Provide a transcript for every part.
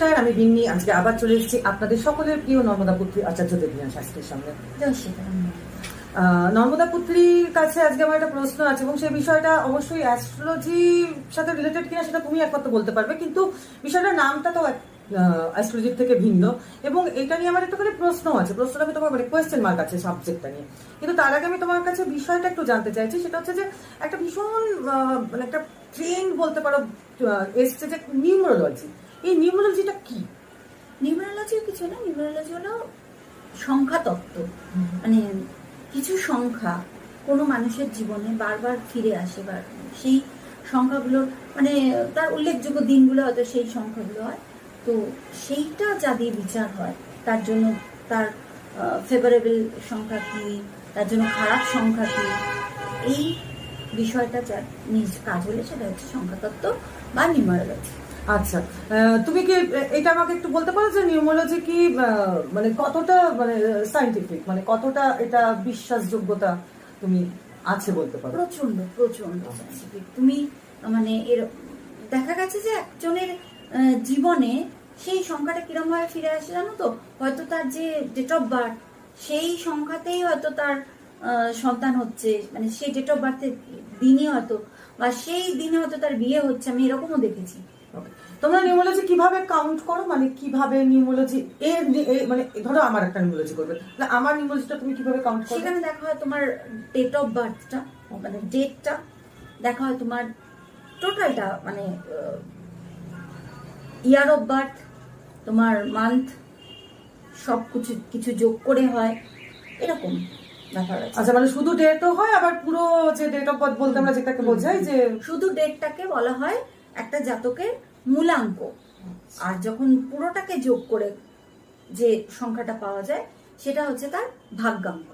নমস্কার, আমি বিন্নি। আজকে আবার চলে এসেছি আপনাদের সকলের প্রিয় নর্মদা পুত্রী আচার্য দেবীনা শাস্ত্রীর সঙ্গে নর্মদা পুত্রীর কাছে আজকে আমার একটা প্রশ্ন আছে এবং সেই বিষয়টা অবশ্যই অ্যাস্ট্রোলজির সাথে রিলেটেড কিনা সেটা তুমি একমাত্র বলতে পারবে, কিন্তু বিষয়টার নামটা তো অ্যাস্ট্রোলজির থেকে ভিন্ন এবং এটা নিয়ে আমার একটুখানি প্রশ্ন আছে। প্রশ্নটা আমি তোমার মানে কোয়েশ্চেন মার্ক আছে সাবজেক্টটা নিয়ে। কিন্তু তার আগে আমি তোমার কাছে বিষয়টা একটু জানতে চাইছি, সেটা হচ্ছে যে একটা ভীষণ মানে একটা ট্রেন্ড বলতে পারো এসছে যে নিউমোরোলজি। এই নিউমোরোলজিটা কি? নিউমারোলজিও কিছু না, নিউমারোলজি হলো সংখ্যা তত্ত্ব মানে কিছু সংখ্যা কোনো মানুষের জীবনে বারবার ফিরে আসে বা সেই সংখ্যাগুলোর মানে তার উল্লেখযোগ্য দিনগুলো হয়তো সেই সংখ্যাগুলো হয়। তো সেইটা যা দিয়ে বিচার হয়, তার জন্য তার ফেভারেবল সংখ্যা কি, তার জন্য খারাপ সংখ্যা কি, এই বিষয়টা যার নিজ কাজ হলে সেটা হচ্ছে সংখ্যাতত্ত্ব বা নিউমারোলজি। আচ্ছা তুমি কি এটা আমাকে একটু বলতে পারো যে নিউমোলজি কি মানে কতটা মানে সাইন্টিফিক মানে কতটা এটা বিশ্বাসযোগ্যতা তুমি আছে বলতে পারো? প্রচণ্ড প্রচণ্ড। তুমি মানে এর, দেখা গেছে যে একজনের জীবনে সেই সংখ্যাটা কিরম ভাবে ফিরে আসে জানো তো? হয়তো তার যে ডেট অফ বার্থ সেই সংখ্যাতেই হয়তো তার সন্তান হচ্ছে মানে সেই ডেট অফ বার্থের দিনই হয়তো, বা সেই দিনে হয়তো তার বিয়ে হচ্ছে, আমি এরকমও দেখেছি। তোমরা নিউমোলজি কীভাবে কাউন্ট করো? মানে কীভাবে নিউমোলজি এর এ- মানে ধরো আমার একটা নিউমোলজি করবে। তাহলে আমার নিউমোলজিটা তুমি কীভাবে কাউন্ট করো সেখানে দেখা হয় তোমার ডেট অফ বার্থটা মানে ডেটটা দেখা হয় তোমার টোটালটা মানে ইয়ার অফ বার্থ তোমার মান্থ সব কিছু কিছু যোগ করে হয় এরকম আচ্ছা মানে শুধু ডেটও হয় আবার পুরো যে ডেট অফ বার্থ বলতে আমরা যেটাকে বোঝাই যে শুধু ডেটটাকে বলা হয় একটা জাতকের মূলাঙ্ক। আর যখন পুরোটাকে যোগ করে যে সংখ্যাটা পাওয়া যায় সেটা হচ্ছে তার ভাগ্যাঙ্ক।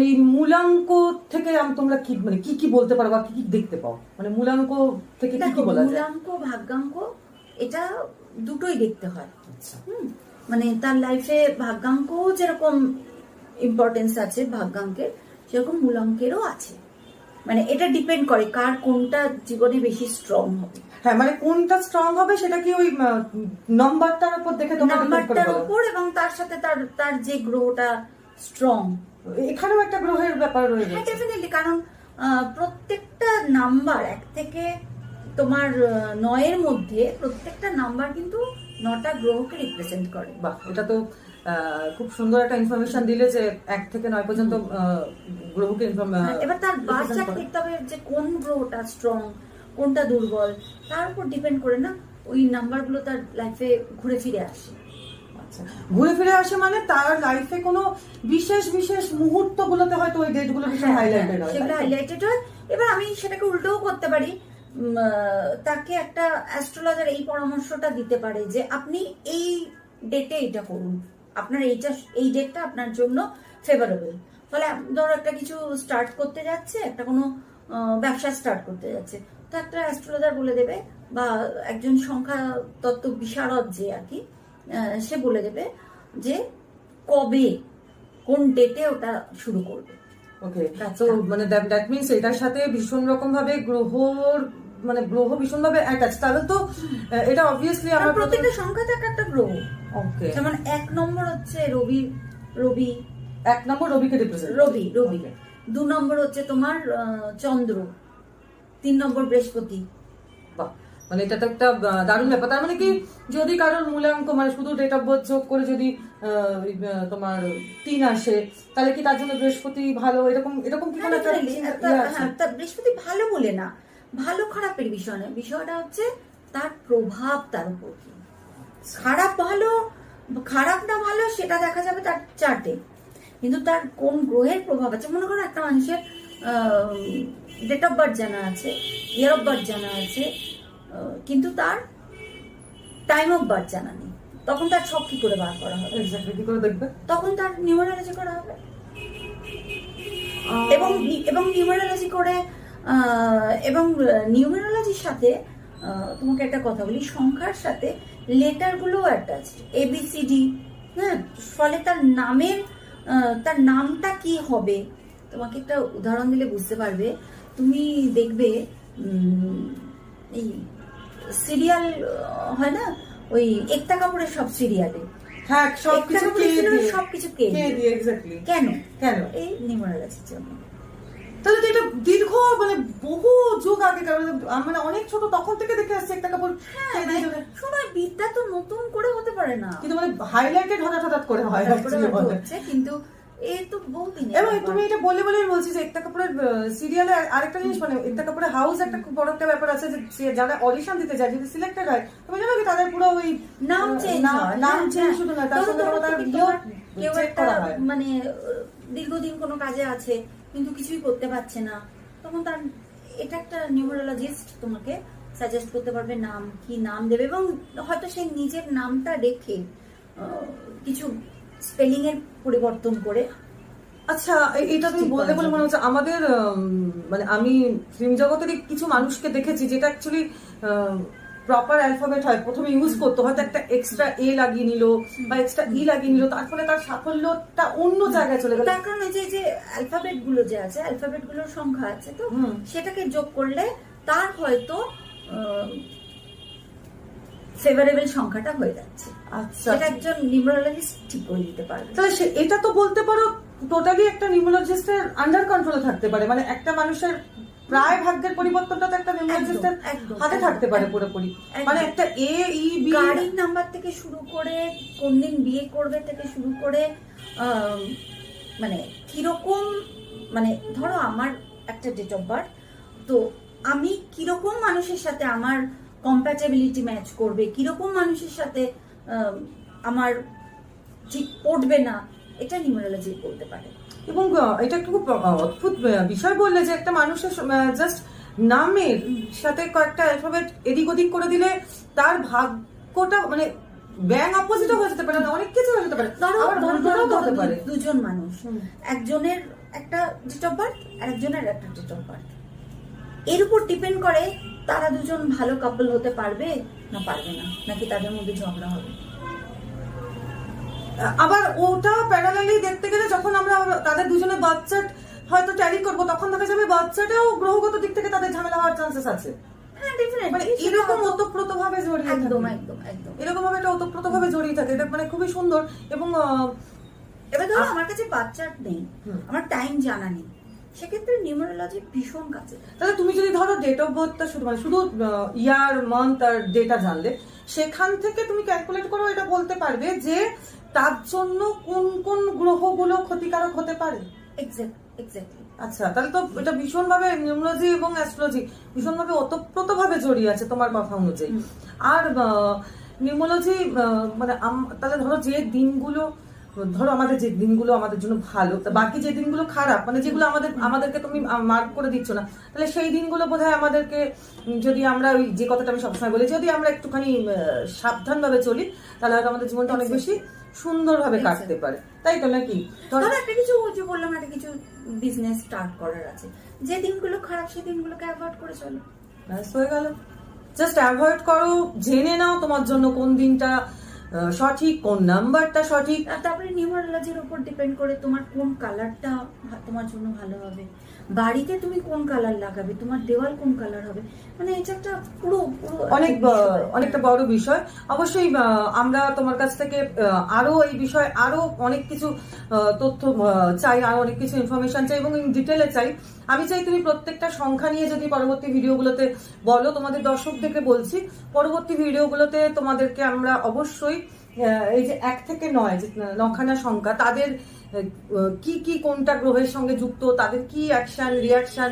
এই মূলাঙ্ক থেকে তোমরা কি মানে কি কি বলতে পারো বা কি কি দেখতে পাও? মানে মূলাঙ্ক থেকে কি কি বলা যায়? মূলাঙ্ক ভাগ্যাঙ্ক এটা দুটোই দেখতে হয়। আচ্ছা। মানে তার লাইফে ভাগ্যাঙ্ক যেরকম ইম্পর্টেন্স আছে ভাগ্যাঙ্কের সেরকম মূলাঙ্কেরও আছে। মানে এটা ডিপেন্ড করে কার কোনটা জীবনে বেশি স্ট্রং হবে। হ্যাঁ মানে কোনটা স্ট্রং হবে সেটা কি ওই নাম্বারটার উপর দেখে তোমরা নাম্বারটার উপর এবং তার সাথে তার তার যে গ্রহটা স্ট্রং এখানেও একটা গ্রহের ব্যাপার রয়েছে হ্যাঁ ডেফিনেটলি কারণ প্রত্যেকটা নাম্বার এক থেকে তোমার নয়ের মধ্যে প্রত্যেকটা নাম্বার কিন্তু নটা গ্রহকে রিপ্রেজেন্ট করে। বাহ এটা তো খুব সুন্দর একটা ইনফরমেশন দিলে যে এক থেকে নয় পর্যন্ত গ্রহকে হ্যাঁ, এবার তার বাচ্চাকে দেখতে হবে যে কোন গ্রহটা স্ট্রং কোনটা দুর্বল তার উপর ডিপেন্ড করে না ওই নাম্বারগুলো তার লাইফে ঘুরে ফিরে আসে। আচ্ছা ঘুরে ফিরে আসে মানে তার লাইফে কোনো বিশেষ বিশেষ মুহূর্ত গুলোতে হয়তো ওই ডেটগুলো ভীষণ হাইলাইটেড হয় হ্যাঁ, সেগুলো হাইলাইটেড হয়। এবার আমি সেটাকে উল্টোও করতে পারি। তাকে একটা অ্যাস্ট্রোলজার এই পরামর্শটা দিতে পারে যে আপনি এই ডেটে এটা করুন। আপনার এইটা এই ডেটটা আপনার জন্য ফেভারেবল ফলে ধরো একটা কিছু স্টার্ট করতে যাচ্ছে একটা কোনো ব্যবসা স্টার্ট করতে যাচ্ছে। তো একটা অ্যাস্ট্রোলজার বলে দেবে বা একজন সংখ্যা তত্ত্ব বিশারদ যে আর কি সে বলে দেবে যে কবে কোন ডেটে ওটা শুরু করবে। ওকে। তো মানে দ্যাট মিনস এটার সাথে ভীষণ রকম ভাবে গ্রহর মানে গ্রহ ভীষণ ভাবে অ্যাটাচ তাহলে তো এটা অবভিয়াসলি আমার প্রত্যেকটা সংখ্যা থাকে একটা গ্রহ। ওকে যেমন এক নম্বর হচ্ছে রবি রবি। এক নম্বর রবিকে রিপ্রেজেন্ট রবি রবি। দু নম্বর হচ্ছে তোমার চন্দ্র। তিন নম্বর বৃহস্পতি। বাহ। মানে এটা তো একটা দারুণ ব্যাপার। তার মানে কি যদি কারোর মূল্যাঙ্ক মানে শুধু ডেট অফ বার্থ যোগ করে যদি তোমার তিন আসে তাহলে কি তার জন্য বৃহস্পতি ভালো? এরকম এরকম কি তা বৃহস্পতি ভালো বলে না। ভালো খারাপের বিষয় না বিষয়টা হচ্ছে তার প্রভাব তার উপর কি। খারাপ ভালো খারাপ না ভালো সেটা দেখা যাবে তার চার্টে কিন্তু তার কোন গ্রহের প্রভাব আছে? মনে করো একটা মানুষের ডেট অফ বার্থ জানা আছে ইয়ার অফ বার্থ জানা আছে কিন্তু তার টাইম অফ বার্থ জানা নেই। তখন তার ছক কি করে বার করা হবে? Exactly, কি করে দেখবে? তখন তার নিউমারোলজি করা হবে। এবং এবং নিউমারোলজি করে এবং নিউমেরোলজির সাথে তোমাকে একটা কথা বলি সংখ্যার সাথে লেটারগুলো অ্যাটাচড এবিসিডি হ্যাঁ? ফলে তার নামের তার নামটা কি হবে? তোমাকে একটা উদাহরণ দিলে বুঝতে পারবে। তুমি দেখবে এই সিরিয়াল হয় না? ওই একতা কাপুরের সব সিরিয়ালে হ্যাঁ সবকিছু কেন? কেন? এই নিউমারোলজির জন্য। তাহলে তো এটা দীর্ঘ মানে বহু যুগ আগে মানে অনেক ছোট তখন থেকে দেখে আসছে একটা কাপড় হ্যাঁ শোনো বিদ্যা তো নতুন করে হতে পারে না। কিন্তু মানে হাইলাইটেড হঠাৎ হঠাৎ করে হয় কিন্তু এ তো বহুদিন এবং তুমি এটা বলে বলে বলছি যে একটা কাপড়ের সিরিয়ালে আরেকটা জিনিস মানে একটা কাপড়ের হাউস একটা খুব বড় একটা ব্যাপার আছে যে যারা অডিশন দিতে যায় যদি সিলেক্টেড হয় তুমি জানো কি তাদের পুরো ওই নাম আহ, চেঞ্জ নাম- নাম চেঞ্জ শুধু না তার সঙ্গে তার কেউ একটা মানে দীর্ঘদিন কোনো কাজে আছে কিন্তু কিছুই করতে পারছে না। তখন তার এটা একটা নিউমারোলজিস্ট তোমাকে সাজেস্ট করতে পারবে নাম কি নাম দেবে এবং হয়তো সে নিজের নামটা রেখে কিছু স্পেলিং এর পরিবর্তন করে। আচ্ছা এটা তুমি বলতে বলে মনে হচ্ছে আমাদের মানে আমি ফিল্ম জগতেরই কিছু মানুষকে দেখেছি যেটা অ্যাকচুয়ালি প্রপার অ্যালফাবেট হয় প্রথমে ইউজ করতো হয়তো একটা এক্সট্রা এ লাগিয়ে নিল বা এক্সট্রা ই লাগিয়ে নিল তার ফলে তার সাফল্যটা অন্য জায়গায় চলে গেল। তার কারণে যে যে অ্যালফাবেটগুলো যে আছে অ্যালফাবেটগুলোর সংখ্যা আছে তো সেটাকে যোগ করলে তার হয়তো ফেভারেবল সংখ্যাটা হয়ে যাচ্ছে। আচ্ছা। সেটা একজন নিউমারোলজিস্ট ঠিক করে দিতে পারবে। তাহলে সে- এটা তো বলতে পারো টোটালি একটা নিউমোলজিস্টের আন্ডার কন্ট্রোলে থাকতে পারে মানে একটা মানুষের প্রায় ভাগ্যের পরিবর্তনটা তো একটা নিউমোলজিস্টের একদম, হাতে থাকতে পারে পুরোপুরি। মানে একটা এ ই বি গাড়ির নাম্বার থেকে শুরু করে কোন দিন বিয়ে করবে থেকে শুরু করে মানে কীরকম মানে ধরো আমার একটা ডেট অফ বার্থ তো আমি কীরকম মানুষের সাথে আমার কম্প্যাটেবিলিটি ম্যাচ করবে কীরকম মানুষের সাথে আমার ঠিক পড়বে না এটা নিউমারোলজি বলতে পারে। এবং এটা একটু খুব অদ্ভুত বিষয় বললে যে একটা মানুষের জাস্ট নামের সাথে কয়েকটা অ্যালফাবেট এদিক ওদিক করে দিলে তার ভাগ্যটা মানে ব্যাং অপোজিটও হয়ে যেতে পারে না অনেক কিছু হয়ে যেতে পারে। হতে পারে। দুজন মানুষ একজনের একটা ডেট অফ বার্থ আর একজনের একটা ডেট অফ বার্থ এর উপর ডিপেন্ড করে তারা দুজন ভালো কাপল হতে পারবে না পারবে না নাকি তাদের মধ্যে ঝগড়া হবে। আবার ওটা প্যারালালি দেখতে গেলে যখন আমরা তাদের দুজনের বাচ্চা হয়তো ট্যালি করব তখন দেখা যাবে বাচ্চাটাও গ্রহগত দিক থেকে তাদের ঝামেলা হওয়ার চান্সেস আছে। হ্যাঁ মানে এরকম ওতপ্রোত ভাবে জড়িয়ে একদম একদম একদম। এরকম ভাবে একটা ওতপ্রোত ভাবে জড়িয়ে থাকে। এটা মানে খুবই সুন্দর এবং এবার ধরো আমার কাছে বাচ্চা নেই আমার টাইম জানা নেই। সেক্ষেত্রে নিউমারোলজি ভীষণ কাজে তাহলে তুমি যদি ধরো ডেট অফ বার্থটা শুধু মানে শুধু ইয়ার মান্থ আর ডেটা জানলে সেখান থেকে তুমি ক্যালকুলেট করো এটা বলতে পারবে যে তার জন্য কোন কোন গ্রহগুলো ক্ষতিকারক হতে পারে? এক্স্যাক্ট এক্স্যাক্টলি আচ্ছা তাহলে তো এটা ভীষণ ভাবে নিউমোলজি এবং অ্যাস্ট্রোলজি ভীষণ ভাবে ওতপ্রোত ভাবে জড়িয়ে আছে তোমার কথা অনুযায়ী। আর নিউমোলজি মানে তাহলে ধরো যে দিনগুলো ধরো আমাদের যে দিনগুলো আমাদের জন্য ভালো তা বাকি যে দিনগুলো খারাপ মানে যেগুলো আমাদের আমাদেরকে তুমি মার্ক করে দিচ্ছ না তাহলে সেই দিনগুলো বোধহয় আমাদেরকে যদি আমরা ওই যে কথাটা আমি সবসময় বলি যদি আমরা একটুখানি সাবধান ভাবে চলি তাহলে হয়তো আমাদের জীবনটা অনেক বেশি সুন্দরভাবে কাটতে পারে। তাই তো নাকি? ধরো একটা কিছু যে বললাম একটা কিছু বিজনেস স্টার্ট করার আছে। যে দিনগুলো খারাপ সেই দিনগুলোকে অ্যাভয়েড করে চলো। ব্যাস হয়ে গেল। জাস্ট অ্যাভয়েড করো জেনে নাও তোমার জন্য কোন দিনটা সঠিক কোন নাম্বারটা সঠিক? আর তারপরে নিউমারোলজির উপর ডিপেন্ড করে তোমার কোন কালারটা তোমার জন্য ভালো হবে। বাড়িতে তুমি কোন কালার লাগাবে? তোমার দেওয়াল কোন কালার হবে? মানে এটা একটা পুরো পুরো অনেক অনেকটা বড় বিষয়। অবশ্যই আমরা তোমার কাছ থেকে আরও এই বিষয়ে আরও অনেক কিছু তথ্য চাই আরও অনেক কিছু ইনফরমেশন চাই এবং ডিটেলে চাই। আমি চাই তুমি প্রত্যেকটা সংখ্যা নিয়ে যদি পরবর্তী ভিডিওগুলোতে বলো তোমাদের দর্শক থেকে বলছি পরবর্তী ভিডিওগুলোতে তোমাদেরকে আমরা অবশ্যই এই যে এক থেকে নয়, যে নখানা সংখ্যা, তাদের কি কি কোনটা গ্রহের সঙ্গে যুক্ত, তাদের কি অ্যাকশন রিয়াকশন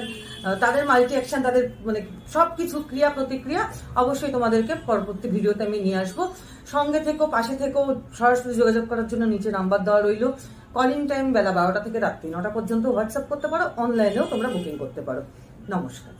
তাদের মাল্টি অ্যাকশন তাদের মানে সবকিছু ক্রিয়া প্রতিক্রিয়া অবশ্যই তোমাদেরকে পরবর্তী ভিডিওতে আমি নিয়ে আসব। সঙ্গে থেকেও পাশে থেকেও সরাসরি যোগাযোগ করার জন্য নিচে নাম্বার দেওয়া রইল। কলিং টাইম বেলা বারোটা থেকে রাত্রি নটা পর্যন্ত হোয়াটসঅ্যাপ করতে পারো অনলাইনেও তোমরা বুকিং করতে পারো। নমস্কার।